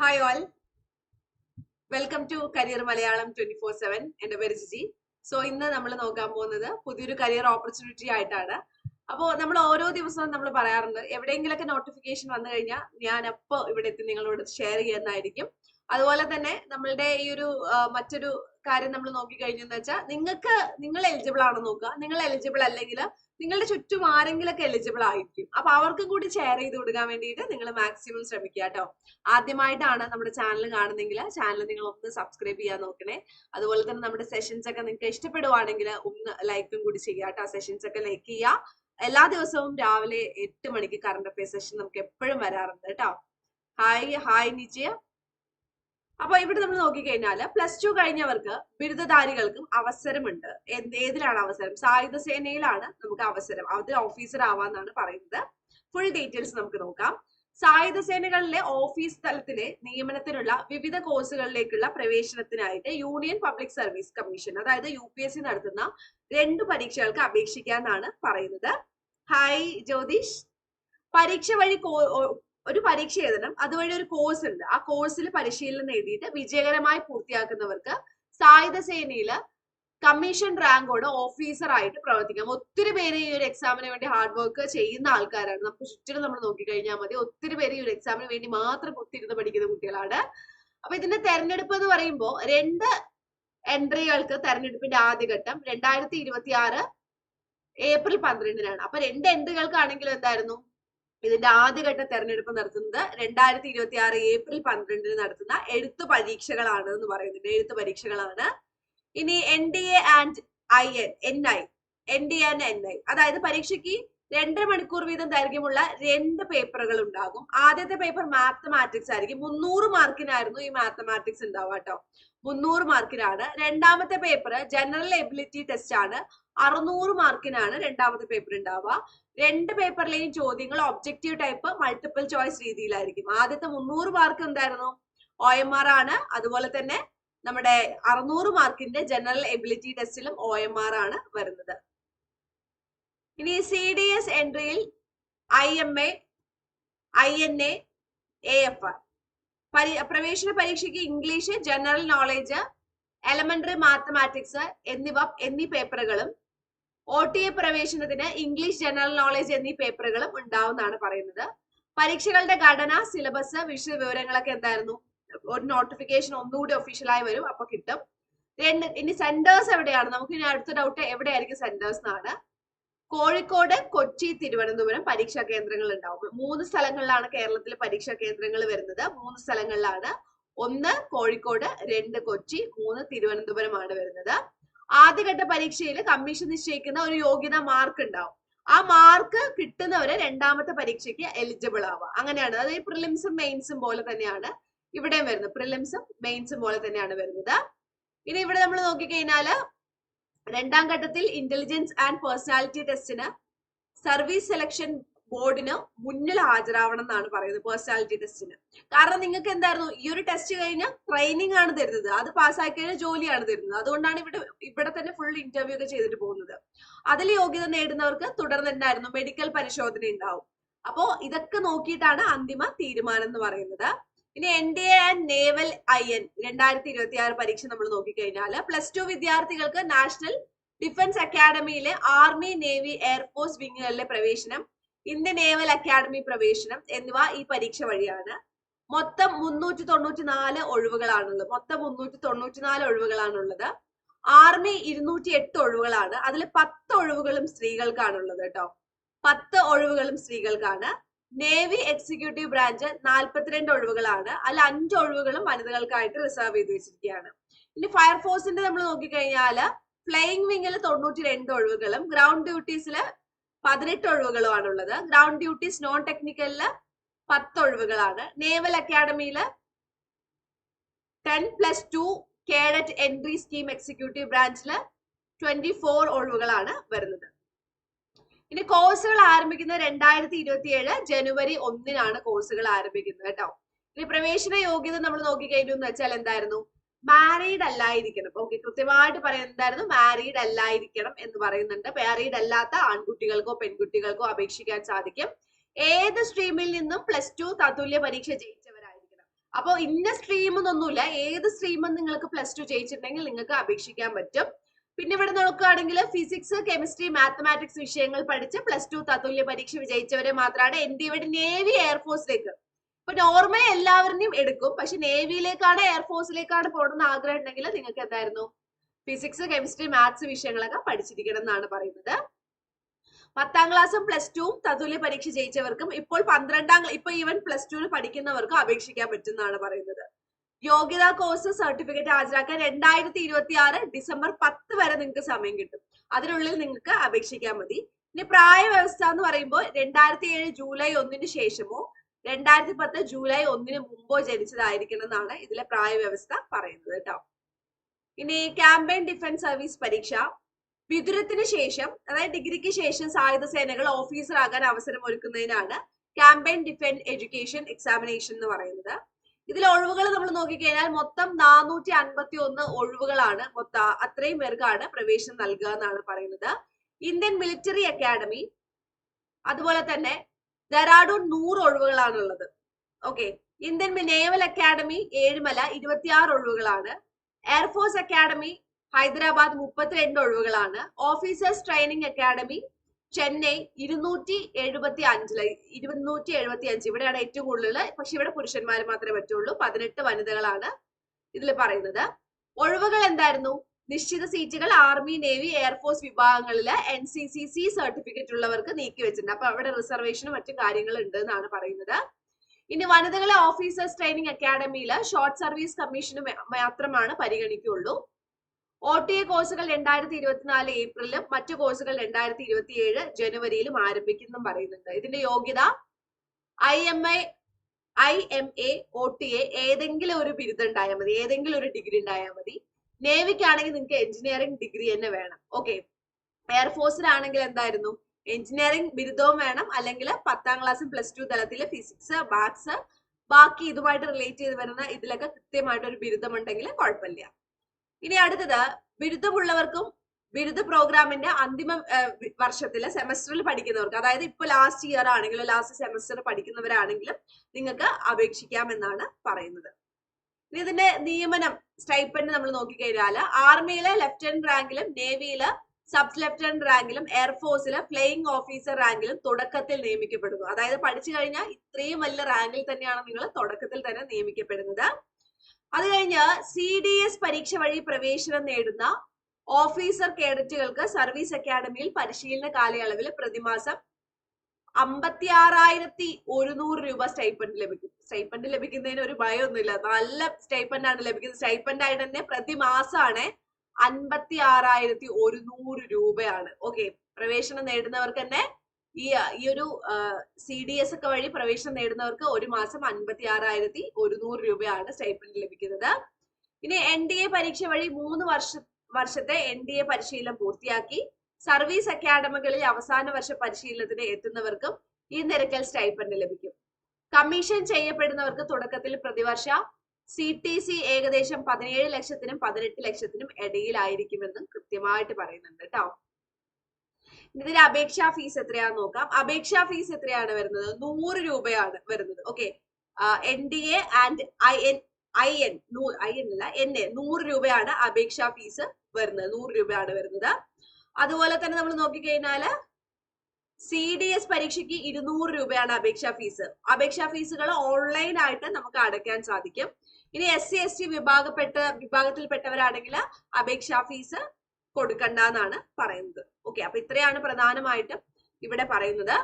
Hi all welcome to career Malayalam twenty four seven എന്റെ പേര് Jiji. So ഇന്ന് നമ്മൾ നോക്കാൻ പോകുന്നത് പുതിയൊരു കരിയർ ഓപ്പർച്യൂണിറ്റി ആയിട്ടാണ്. അപ്പോൾ നമ്മൾ ഓരോ ദിവസവും നമ്മൾ പറയാറുണ്ട് എവിടെയെങ്കിലൊക്കെ നോട്ടിഫിക്കേഷൻ വന്നു കഴിഞ്ഞാൽ ഞാൻ അപ്പോൾ ഇവിടെ എത്തി നിങ്ങളോട് ഷെയർ ചെയ്യുന്നതായിരിക്കും. അതുപോലെ തന്നെ നമ്മളുടെ ഈ ഒരു മറ്റൊരു കാര്യം നമ്മൾ നോക്കിക്കഴിഞ്ഞെന്ന് വെച്ചാൽ നിങ്ങൾക്ക് നിങ്ങൾ എലിജിബിൾ ആണോ നോക്കുക. നിങ്ങൾ എലിജിബിൾ അല്ലെങ്കിൽ നിങ്ങളുടെ ചുറ്റും ആരെങ്കിലൊക്കെ എലിജിബിൾ ആയിരിക്കും. അപ്പൊ അവർക്കും കൂടി ഷെയർ ചെയ്ത് കൊടുക്കാൻ വേണ്ടിയിട്ട് നിങ്ങൾ മാക്സിമം ശ്രമിക്കുക കേട്ടോ. ആദ്യമായിട്ടാണ് നമ്മുടെ ചാനൽ കാണുന്നെങ്കിൽ ചാനൽ നിങ്ങൾ ഒന്ന് സബ്സ്ക്രൈബ് ചെയ്യാൻ നോക്കണേ. അതുപോലെ തന്നെ നമ്മുടെ സെഷൻസ് ഒക്കെ നിങ്ങൾക്ക് ഇഷ്ടപ്പെടുവാണെങ്കിൽ ഒന്ന് ലൈക്കും കൂടി ചെയ്യുക കേട്ടോ. സെഷൻസ് ഒക്കെ ലൈക്ക് ചെയ്യുക. എല്ലാ ദിവസവും രാവിലെ എട്ട് മണിക്ക് കറണ്ട് അഫയർ സെഷൻ നമുക്ക് എപ്പോഴും വരാറുണ്ട് കേട്ടോ. ഹായ് ഹായ് നിജയ അപ്പൊ ഇവിടെ നമ്മൾ നോക്കിക്കഴിഞ്ഞാൽ പ്ലസ് ടു കഴിഞ്ഞവർക്ക് ബിരുദധാരികൾക്കും അവസരമുണ്ട്. ഏതിലാണ് അവസരം? സായുധ സേനയിലാണ് നമുക്ക് അവസരം. അത് ഓഫീസർ ആവാന്നാണ് പറയുന്നത്. ഫുൾ ഡീറ്റെയിൽസ് നമുക്ക് നോക്കാം. സായുധ സേനകളിലെ ഓഫീസ് തലത്തിലെ നിയമനത്തിനുള്ള വിവിധ കോഴ്സുകളിലേക്കുള്ള പ്രവേശനത്തിനായിട്ട് യൂണിയൻ പബ്ലിക് സർവീസ് കമ്മീഷൻ അതായത് യു പി എസ് സി നടത്തുന്ന രണ്ട് പരീക്ഷകൾക്ക് അപേക്ഷിക്കാന്നാണ് പറയുന്നത്. ഹായ് ജ്യോതിഷ് പരീക്ഷ വഴി ഒരു പരീക്ഷ എഴുതണം. അതുവഴി ഒരു കോഴ്സ് ഉണ്ട്. ആ കോഴ്സിൽ പരിശീലനം എഴുതിയിട്ട് വിജയകരമായി പൂർത്തിയാക്കുന്നവർക്ക് സായുധ സേനയിൽ കമ്മീഷൻ റാങ്കോട് ഓഫീസർ ആയിട്ട് പ്രവർത്തിക്കാം. ഒത്തിരി പേര് ഈ ഒരു എക്സാമിന് വേണ്ടി ഹാർഡ് വർക്ക് ചെയ്യുന്ന ആൾക്കാരാണ്. നമുക്ക് ചുറ്റിനും നമ്മൾ നോക്കിക്കഴിഞ്ഞാൽ മതി. ഒത്തിരി പേര് ഈ ഒരു എക്സാമിന് വേണ്ടി മാത്രം കുത്തിരുന്ന് പഠിക്കുന്ന കുട്ടികളാണ്. അപ്പൊ ഇതിന്റെ തെരഞ്ഞെടുപ്പ് എന്ന് പറയുമ്പോൾ രണ്ട് എൻട്രികൾക്ക് തെരഞ്ഞെടുപ്പിന്റെ ആദ്യഘട്ടം രണ്ടായിരത്തി ഇരുപത്തി ആറ് ഏപ്രിൽ പന്ത്രണ്ടിനാണ്. അപ്പൊ രണ്ട് എൻട്രികൾക്കാണെങ്കിലും എന്തായിരുന്നു? ഇതിന്റെ ആദ്യഘട്ട തെരഞ്ഞെടുപ്പ് നടത്തുന്നത് രണ്ടായിരത്തി ഇരുപത്തി ആറ് ഏപ്രിൽ പന്ത്രണ്ടിന് നടത്തുന്ന എഴുത്തു പരീക്ഷകളാണ് എന്ന് പറയുന്നുണ്ട്. എഴുത്തു പരീക്ഷകളാണ്. ഇനി N D A and I N N I N D and N I അതായത് പരീക്ഷയ്ക്ക് രണ്ടര മണിക്കൂർ വീതം ദൈർഘ്യമുള്ള രണ്ട് പേപ്പറുകൾ ഉണ്ടാകും. ആദ്യത്തെ പേപ്പർ മാത്തമാറ്റിക്സ് ആയിരിക്കും. മുന്നൂറ് മാർക്കിനായിരുന്നു ഈ മാത്തമാറ്റിക്സ് ഉണ്ടാവുക കേട്ടോ. മുന്നൂറ് മാർക്കിനാണ്. രണ്ടാമത്തെ പേപ്പർ ജനറൽ എബിലിറ്റി ടെസ്റ്റ് ആണ് അറുന്നൂറ് മാർക്കിനാണ് രണ്ടാമത്തെ പേപ്പർ ഉണ്ടാവുക. രണ്ട് പേപ്പറിലെയും ചോദ്യങ്ങൾ ഒബ്ജക്റ്റീവ് ടൈപ്പ് മൾട്ടിപ്പിൾ ചോയ്സ് രീതിയിലായിരിക്കും. ആദ്യത്തെ മുന്നൂറ് മാർക്ക് എന്തായിരുന്നു? ഒ എം ആർ ആണ്. അതുപോലെ തന്നെ നമ്മുടെ അറുന്നൂറ് മാർക്കിന്റെ ജനറൽ എബിലിറ്റി ടെസ്റ്റിലും ഒ എം ആർ ആണ് വരുന്നത്. ഇനി C D S എൻട്രിയിൽ I M A I N A F R പരി പ്രവേശന പരീക്ഷയ്ക്ക് English general knowledge elementary mathematics എന്നിവ എന്നീ പേപ്പറുകളും ഒ ടി എ പ്രവേശനത്തിന് ഇംഗ്ലീഷ് ജനറൽ നോളേജ് എന്നീ പേപ്പറുകളും ഉണ്ടാവുമെന്നാണ് പറയുന്നത്. പരീക്ഷകളുടെ ഘടന സിലബസ് വിഷയ വിവരങ്ങളൊക്കെ എന്തായിരുന്നു? ഒരു നോട്ടിഫിക്കേഷൻ ഒന്നുകൂടി ഒഫീഷ്യലായി വരും അപ്പൊ കിട്ടും. രണ്ട് ഇനി സെന്റേഴ്സ് എവിടെയാണ്? നമുക്ക് ഇനി അടുത്ത ഡൗട്ട് എവിടെയായിരിക്കും സെന്റേഴ്സ് എന്നാണ്. കോഴിക്കോട് കൊച്ചി തിരുവനന്തപുരം പരീക്ഷാ കേന്ദ്രങ്ങൾ ഉണ്ടാവും. മൂന്ന് സ്ഥലങ്ങളിലാണ് കേരളത്തിലെ പരീക്ഷാ കേന്ദ്രങ്ങൾ വരുന്നത്. മൂന്ന് സ്ഥലങ്ങളിലാണ്. ഒന്ന് കോഴിക്കോട് രണ്ട് കൊച്ചി മൂന്ന് തിരുവനന്തപുരമാണ് വരുന്നത്. ആദ്യഘട്ട പരീക്ഷയിൽ കമ്മീഷൻ നിശ്ചയിക്കുന്ന ഒരു യോഗ്യത മാർക്ക് ഉണ്ടാവും. ആ മാർക്ക് കിട്ടുന്നവരെ രണ്ടാമത്തെ പരീക്ഷയ്ക്ക് എലിജിബിൾ ആവുക. അങ്ങനെയാണ്. അതായത് പ്രിലിംസും മെയിൻസും പോലെ തന്നെയാണ് ഇവിടെയും വരുന്നത്. പ്രിലിംസും മെയിൻസും പോലെ തന്നെയാണ് വരുന്നത്. ഇനി ഇവിടെ നമ്മൾ നോക്കിക്കഴിഞ്ഞാൽ രണ്ടാം ഘട്ടത്തിൽ ഇന്റലിജൻസ് ആൻഡ് പേഴ്സണാലിറ്റി ടെസ്റ്റിന് സർവീസ് സെലക്ഷൻ ബോർഡിന് മുന്നിൽ ഹാജരാവണം എന്നാണ് പറയുന്നത് പേഴ്സണാലിറ്റി ടെസ്റ്റിന് കാരണം നിങ്ങൾക്ക് എന്തായിരുന്നു? ഈ ഒരു ടെസ്റ്റ് കഴിഞ്ഞ ട്രെയിനിങ് ആണ് തരുന്നത്. അത് പാസ്സാക്കി കഴിഞ്ഞാൽ ജോലിയാണ് തരുന്നത്. അതുകൊണ്ടാണ് ഇവിടെ ഇവിടെ തന്നെ ഫുൾ ഇന്റർവ്യൂ ഒക്കെ ചെയ്തിട്ട് പോകുന്നത്. അതിൽ യോഗ്യത നേടുന്നവർക്ക് തുടർന്ന് എന്തായിരുന്നു? മെഡിക്കൽ പരിശോധന ഉണ്ടാവും. അപ്പോ ഇതൊക്കെ നോക്കിയിട്ടാണ് അന്തിമ തീരുമാനം എന്ന് പറയുന്നത്. ഇനി N D A and naval I N രണ്ടായിരത്തി ഇരുപത്തി ആറ് പരീക്ഷ നമ്മൾ നോക്കിക്കഴിഞ്ഞാൽ പ്ലസ് ടു വിദ്യാർത്ഥികൾക്ക് നാഷണൽ ഡിഫൻസ് അക്കാഡമിയിലെ ആർമി നേവി എയർഫോഴ്സ് വിങ്ങുകളിലെ പ്രവേശനം ഇന്ത്യൻ നേവൽ അക്കാദമി പ്രവേശനം എന്നിവ ഈ പരീക്ഷ വഴിയാണ്. മൊത്തം മുന്നൂറ്റി തൊണ്ണൂറ്റി നാല് ഒഴിവുകളാണുള്ളത്. മൊത്തം മുന്നൂറ്റി തൊണ്ണൂറ്റി നാല് ഒഴിവുകളാണുള്ളത്. ആർമി ഇരുന്നൂറ്റി എട്ട് ഒഴിവുകളാണ്. അതിൽ പത്ത് ഒഴിവുകളും സ്ത്രീകൾക്കാണുള്ളത് കേട്ടോ. പത്ത് ഒഴിവുകളും സ്ത്രീകൾക്കാണ്. നേവി എക്സിക്യൂട്ടീവ് ബ്രാഞ്ച് നാൽപ്പത്തിരണ്ട് ഒഴിവുകളാണ്. അതിൽ അഞ്ച് ഒഴിവുകളും വനിതകൾക്കായിട്ട് റിസർവ് ചെയ്ത് വെച്ചിരിക്കുകയാണ്. ഇനി ഫയർഫോഴ്സിന്റെ നമ്മൾ നോക്കിക്കഴിഞ്ഞാൽ ഫ്ലൈയിങ് വിങ്ങിൽ തൊണ്ണൂറ്റി രണ്ട് ഒഴിവുകളും ഗ്രൗണ്ട് ഡ്യൂട്ടീസിൽ പതിനെട്ട് ഒഴിവുകളുമാണ് ഉള്ളത് ഗ്രൗണ്ട് ഡ്യൂട്ടീസ് നോൺ ടെക്നിക്കലിൽ പത്ത് ഒഴിവുകളാണ് naval അക്കാഡമിയിൽ ten plus two cadet entry scheme executive ബ്രാഞ്ചിൽ ട്വന്റി ഫോർ ഒഴിവുകളാണ് വരുന്നത്. ഇനി കോഴ്സുകൾ ആരംഭിക്കുന്നത് രണ്ടായിരത്തി ഇരുപത്തി ഏഴ് ജനുവരി ഒന്നിനാണ് കോഴ്സുകൾ ആരംഭിക്കുന്നത് കേട്ടോ. ഇനി പ്രവേശന യോഗ്യത നമ്മൾ നോക്കിക്കഴിഞ്ഞു എന്ന് വെച്ചാൽ എന്തായിരുന്നു? മാരീഡ് അല്ലായിരിക്കണം. ഓക്കെ കൃത്യമായിട്ട് എന്തായിരുന്നു? മാരീഡ് അല്ലായിരിക്കണം എന്ന് പറയുന്നുണ്ട്. മാരീഡ് അല്ലാത്ത ആൺകുട്ടികൾക്കോ പെൺകുട്ടികൾക്കോ അപേക്ഷിക്കാൻ സാധിക്കും. ഏത് സ്ട്രീമിൽ നിന്നും പ്ലസ് ടു തത്തുല്യ പരീക്ഷ ജയിച്ചവരായിരിക്കണം. അപ്പോൾ ഇന്ന സ്ട്രീം എന്നൊന്നുമില്ല. ഏത് സ്ട്രീമും നിങ്ങൾക്ക് പ്ലസ് ടു ജയിച്ചിട്ടുണ്ടെങ്കിൽ നിങ്ങൾക്ക് അപേക്ഷിക്കാൻ പറ്റും. പിന്നെ ഇവിടെ നോക്കുകയാണെങ്കിൽ ഫിസിക്സ് കെമിസ്ട്രി മാത്തമാറ്റിക്സ് വിഷയങ്ങൾ പഠിച്ച് പ്ലസ് ടു തത്തുല്യ പരീക്ഷ വിജയിച്ചവരെ മാത്രമാണ്. എന്ത് ഇവിടെ നേവി എയർഫോഴ്സിലേക്ക് ഇപ്പൊ നോർമലി എല്ലാവരുടെയും എടുക്കും. പക്ഷെ നേവിയിലേക്കാണ് എയർഫോഴ്സിലേക്കാണ് പോകണമെന്ന് ആഗ്രഹം ഉണ്ടെങ്കിൽ നിങ്ങൾക്ക് എന്തായിരുന്നു? ഫിസിക്സ് കെമിസ്ട്രി മാത്സ് വിഷയങ്ങളൊക്കെ പഠിച്ചിരിക്കണം എന്നാണ് പറയുന്നത്. പത്താം ക്ലാസ്സും പ്ലസ് ടുവും തതുല്യ പരീക്ഷ ജയിച്ചവർക്കും ഇപ്പോൾ പന്ത്രണ്ടാം ഇപ്പൊ ഈവൻ പ്ലസ് ടുവിന് പഠിക്കുന്നവർക്കും അപേക്ഷിക്കാൻ പറ്റുന്നതാണ് പറയുന്നത്. യോഗ്യതാ കോഴ്സ് സർട്ടിഫിക്കറ്റ് ഹാജരാക്കാൻ രണ്ടായിരത്തി ഇരുപത്തി ആറ് ഡിസംബർ പത്ത് വരെ നിങ്ങൾക്ക് സമയം കിട്ടും. അതിനുള്ളിൽ നിങ്ങൾക്ക് അപേക്ഷിക്കാൻ മതി. ഇനി പ്രായ വ്യവസ്ഥ എന്ന് പറയുമ്പോൾ രണ്ടായിരത്തി ഏഴ് ജൂലൈ ഒന്നിന് ശേഷമോ രണ്ടായിരത്തി പത്ത് ജൂലൈ ഒന്നിന് മുമ്പോ ജനിച്ചതായിരിക്കണം എന്നാണ് ഇതിലെ പ്രായ വ്യവസ്ഥ പറയുന്നത് കേട്ടോ. ഇനി ക്യാമ്പയിൻ ഡിഫൻസ് സർവീസ് പരീക്ഷ. വിതുരത്തിന് ശേഷം അതായത് ഡിഗ്രിക്ക് ശേഷം സായുധ സേനകൾ ഓഫീസറാകാൻ അവസരം ഒരുക്കുന്നതിനാണ് ക്യാമ്പയിൻ ഡിഫൻസ് എഡ്യൂക്കേഷൻ എക്സാമിനേഷൻ എന്ന് പറയുന്നത്. ഇതിൽ ഒഴിവുകൾ നമ്മൾ നോക്കിക്കഴിഞ്ഞാൽ മൊത്തം നാനൂറ്റി അൻപത്തി ഒന്ന് ഒഴിവുകളാണ് മൊത്തം അത്രയും പേർക്കാണ് പ്രവേശനം നൽകുക എന്നാണ് പറയുന്നത്. ഇന്ത്യൻ മിലിറ്ററി അക്കാഡമി അതുപോലെ തന്നെ ഡെറാഡൂൺ നൂറ് ഒഴിവുകളാണുള്ളത്. Okay Indian naval academy Ezhimala ഇരുപത്തിയാറ് ഒഴിവുകളാണ്. എയർഫോഴ്സ് അക്കാഡമി ഹൈദരാബാദ് മുപ്പത്തിരണ്ട് ഒഴിവുകളാണ്. ഓഫീസേഴ്സ് ട്രെയിനിങ് അക്കാഡമി ചെന്നൈ ഇരുന്നൂറ്റി എഴുപത്തി അഞ്ചിൽ ഇരുന്നൂറ്റി എഴുപത്തി അഞ്ച് ഇവിടെയാണ് ഏറ്റവും കൂടുതൽ പക്ഷെ ഇവിടെ പുരുഷന്മാർ മാത്രമേ പറ്റുള്ളൂ. പതിനെട്ട് വനിതകളാണ് ഇതിൽ പറയുന്നത്. ഒഴിവുകൾ എന്തായിരുന്നു? നിശ്ചിത സീറ്റുകൾ ആർമി നേവി എയർഫോഴ്സ് വിഭാഗങ്ങളിൽ N C C C certificate ഉള്ളവർക്ക് നീക്കി വെച്ചിട്ടുണ്ട്. അപ്പൊ അവിടെ റിസർവേഷനും മറ്റു കാര്യങ്ങളും ഉണ്ട് എന്നാണ് പറയുന്നത്. ഇനി വനിതകളെ ഓഫീസേഴ്സ് ട്രെയിനിങ് അക്കാഡമിയിൽ ഷോർട്ട് സർവീസ് കമ്മീഷന് മാത്രമാണ് പരിഗണിക്കുള്ളൂ ഒ ടി എ കോഴ്സുകൾ രണ്ടായിരത്തി ഇരുപത്തിനാല് ഏപ്രിലും മറ്റു കോഴ്സുകൾ രണ്ടായിരത്തി ഇരുപത്തി ഏഴ് ജനുവരിയിലും ആരംഭിക്കുന്നും പറയുന്നുണ്ട്. ഇതിന്റെ യോഗ്യത I M I I M A O T A ഏതെങ്കിലും ഒരു ബിരുദം ഉണ്ടായാൽ മതി. ഏതെങ്കിലും ഒരു ഡിഗ്രി ഉണ്ടായാൽ മതി. നേവിക്കാണെങ്കിൽ നിങ്ങൾക്ക് എഞ്ചിനീയറിംഗ് ഡിഗ്രി തന്നെ വേണം. ഓക്കെ എയർഫോഴ്സിലാണെങ്കിൽ എന്തായിരുന്നു? എഞ്ചിനീയറിംഗ് ബിരുദവും വേണം. അല്ലെങ്കിൽ പത്താം ക്ലാസ്സും പ്ലസ് ടു തലത്തിൽ ഫിസിക്സ് മാത്സ് ബാക്കി ഇതുമായിട്ട് റിലേറ്റ് ചെയ്ത് വരുന്ന ഇതിലൊക്കെ കൃത്യമായിട്ട് ഒരു ബിരുദം ഉണ്ടെങ്കിൽ കുഴപ്പമില്ല. ഇനി അടുത്തത് ബിരുദമുള്ളവർക്കും ബിരുദ പ്രോഗ്രാമിന്റെ അന്തിമ വർഷത്തിലെ സെമസ്റ്ററിൽ പഠിക്കുന്നവർക്ക് അതായത് ഇപ്പൊ ലാസ്റ്റ് ഇയർ ആണെങ്കിലും ലാസ്റ്റ് സെമസ്റ്റർ പഠിക്കുന്നവരാണെങ്കിലും നിങ്ങൾക്ക് അപേക്ഷിക്കാം എന്നാണ് പറയുന്നത്. ഇനി ഇതിന്റെ നിയമനം സ്റ്റൈപ്പൻഡ് നമ്മൾ നോക്കിക്കഴിഞ്ഞാൽ ആർമിയിലെ ലെഫ്റ്റനന്റ് റാങ്കിലും നേവിയിലെ സബ് ലെഫ്റ്റനന്റ് റാങ്കിലും എയർഫോഴ്സിലെ ഫ്ലൈയിങ് ഓഫീസർ റാങ്കിലും തുടക്കത്തിൽ നിയമിക്കപ്പെടുന്നു. അതായത് പഠിച്ചു കഴിഞ്ഞാൽ ഇത്രയും വലിയ റാങ്കിൽ തന്നെയാണ് നിങ്ങൾ തുടക്കത്തിൽ തന്നെ നിയമിക്കപ്പെടുന്നത്. അത് കഴിഞ്ഞ് സി ഡി എസ് പരീക്ഷ വഴി പ്രവേശനം നേടുന്ന ഓഫീസർ കേഡറ്റുകൾക്ക് സർവീസ് അക്കാഡമിയിൽ പരിശീലന കാലയളവിൽ പ്രതിമാസം അമ്പത്തി ആറായിരത്തി ഒരുന്നൂറ് രൂപ സ്റ്റൈപ്പൻഡ് ലഭിക്കും. സ്റ്റൈപ്പൻഡ് ലഭിക്കുന്നതിന് ഒരു ഭയമൊന്നുമില്ല നല്ല സ്റ്റൈപ്പൻഡ് ആണ് ലഭിക്കുന്നത്. സ്റ്റൈപ്പൻഡ് ആയിട്ട് തന്നെ പ്രതിമാസമാണ് അൻപത്തി ആറായിരത്തി ഒരുന്നൂറ് രൂപയാണ്. ഓക്കെ പ്രവേശനം നേടുന്നവർക്ക് തന്നെ ഈ ഈ ഒരു സി ഡി എസ് ഒക്കെ വഴി പ്രവേശനം നേടുന്നവർക്ക് ഒരു മാസം അൻപത്തി ആറായിരത്തി ഒരുന്നൂറ് രൂപയാണ് സ്റ്റൈപ്പൻഡ് ലഭിക്കുന്നത്. ഇനി എൻ ഡി എ പരീക്ഷ വഴി മൂന്ന് വർഷ വർഷത്തെ എൻ ഡി എ പരിശീലനം പൂർത്തിയാക്കി സർവീസ് അക്കാഡമികളിൽ അവസാന വർഷ പരിശീലനത്തിന് എത്തുന്നവർക്കും ഈ നിരക്കൽ സ്റ്റൈപ്പൻഡ് ലഭിക്കും. കമ്മീഷൻ ചെയ്യപ്പെടുന്നവർക്ക് തുടക്കത്തിൽ പ്രതിവർഷ സി ടി സി ഏകദേശം പതിനേഴ് ലക്ഷത്തിനും പതിനെട്ട് ലക്ഷത്തിനും ഇടയിലായിരിക്കുമെന്നും കൃത്യമായിട്ട് പറയുന്നുണ്ട് കേട്ടോ ഇതിന്റെ അപേക്ഷാ ഫീസ് എത്രയാന്ന് നോക്കാം. അപേക്ഷാ ഫീസ് എത്രയാണ് വരുന്നത്? നൂറ് രൂപയാണ് വരുന്നത്. Okay N D A and I N I N I N അല്ല എൻ എ നൂറ് രൂപയാണ് അപേക്ഷാ ഫീസ് വരുന്നത്. നൂറ് രൂപയാണ് വരുന്നത്. അതുപോലെ തന്നെ നമ്മൾ നോക്കിക്കഴിഞ്ഞാൽ സി ഡി എസ് പരീക്ഷയ്ക്ക് ഇരുന്നൂറ് രൂപയാണ് അപേക്ഷാ ഫീസ്. അപേക്ഷാ ഫീസുകൾ ഓൺലൈൻ ആയിട്ട് നമുക്ക് അടയ്ക്കാൻ സാധിക്കും. ഇനി എസ് സി എസ് ടി വിഭാഗപ്പെട്ട വിഭാഗത്തിൽപ്പെട്ടവരാണെങ്കിൽ അപേക്ഷാ ഫീസ് കൊടുക്കണ്ട എന്നാണ് പറയുന്നത്. ഓക്കെ അപ്പൊ ഇത്രയാണ് പ്രധാനമായിട്ടും ഇവിടെ പറയുന്നത്.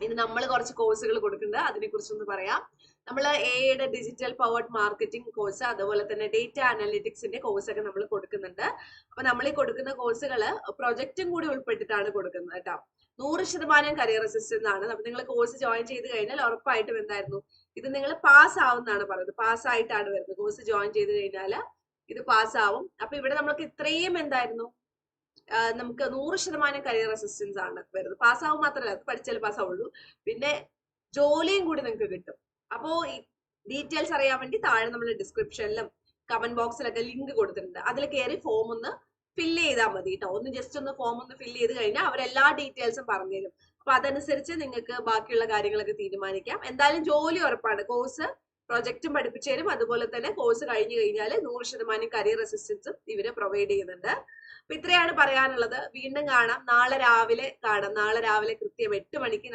ഇനി നമ്മൾ കുറച്ച് കോഴ്സുകൾ കൊടുക്കുന്നുണ്ട്. അതിനെ കുറിച്ചൊന്ന് പറയാം. നമ്മൾ എയുടെ ഡിജിറ്റൽ പവേർഡ് മാർക്കറ്റിംഗ് കോഴ്സ് അതുപോലെ തന്നെ ഡേറ്റ അനലിറ്റിക്സിന്റെ കോഴ്സ് ഒക്കെ നമ്മൾ കൊടുക്കുന്നുണ്ട്. അപ്പൊ നമ്മൾ ഈ കൊടുക്കുന്ന കോഴ്സുകൾ പ്രൊജക്റ്റും കൂടി ഉൾപ്പെട്ടിട്ടാണ് കൊടുക്കുന്നത് കേട്ടോ. നൂറ് ശതമാനം കരിയർ അസിസ്റ്റന്റ് ആണ് അപ്പൊ നിങ്ങൾ കോഴ്സ് ജോയിൻ ചെയ്ത് കഴിഞ്ഞാൽ ഉറപ്പായിട്ടും എന്തായിരുന്നു? ഇത് നിങ്ങൾ പാസ് ആവുന്നതാണ് പറയുന്നത്. പാസ് ആയിട്ടാണ് വരുന്നത്. കോഴ്സ് ജോയിൻ ചെയ്ത് കഴിഞ്ഞാൽ ഇത് പാസ് ആവും. അപ്പൊ ഇവിടെ നമ്മൾക്ക് ഇത്രയും എന്തായിരുന്നു? നമുക്ക് നൂറ് ശതമാനം കരിയർ അസിസ്റ്റൻസ് ആണ് വരുന്നത്. പാസ്സാവും മാത്രമല്ല പഠിച്ചാൽ പാസ്സാവുള്ളൂ പിന്നെ ജോലിയും കൂടി നിങ്ങൾക്ക് കിട്ടും. അപ്പോ ഡീറ്റെയിൽസ് അറിയാൻ വേണ്ടി താഴെ നമ്മൾ ഡിസ്ക്രിപ്ഷനിലും കമന്റ് ബോക്സിലൊക്കെ ലിങ്ക് കൊടുത്തിട്ടുണ്ട്. അതിൽ കയറി ഫോം ഒന്ന് ഫില്ല് ചെയ്താൽ മതി കേട്ടോ ഒന്ന് ജസ്റ്റ് ഒന്ന് ഫോം ഒന്ന് ഫില്ല് ചെയ്ത് കഴിഞ്ഞാൽ അവരെല്ലാ ഡീറ്റെയിൽസും പറഞ്ഞു തരും. അപ്പൊ അതനുസരിച്ച് നിങ്ങൾക്ക് ബാക്കിയുള്ള കാര്യങ്ങളൊക്കെ തീരുമാനിക്കാം. എന്തായാലും ജോലി ഉറപ്പാണ്. കോഴ്സ് പ്രൊജക്റ്റും പഠിപ്പിച്ചു തരും. അതുപോലെ തന്നെ കോഴ്സ് കഴിഞ്ഞു കഴിഞ്ഞാൽ നൂറ് ശതമാനം കരിയർ അസിസ്റ്റൻസും ഇവർ പ്രൊവൈഡ് ചെയ്യുന്നുണ്ട്. അപ്പൊ ഇത്രയാണ് പറയാനുള്ളത്. വീണ്ടും കാണാം. നാളെ രാവിലെ കാണാം. നാളെ രാവിലെ കൃത്യം എട്ട് മണിക്ക്